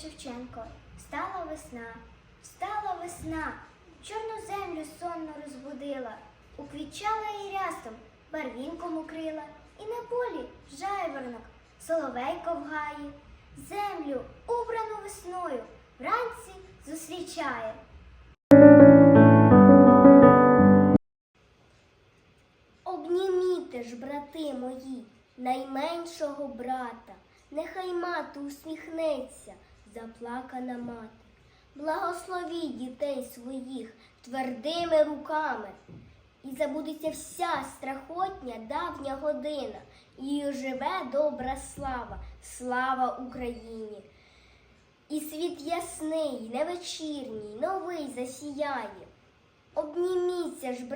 Шевченко. Встала весна, встала весна, чорну землю сонно розбудила, уквічала її рясом, барвінком укрила, і на полі жайворонок, соловейко в землю, убрану весною, вранці зустрічає. Обніміте ж, брати мої, найменшого брата, нехай мати усміхнеться заплакана мати. Благословіть дітей своїх твердими руками, і забудеться вся страхотня давня година, і живе добра слава, слава Україні. І світ ясний, невечірній, новий засіяє. Обніміться ж, брати.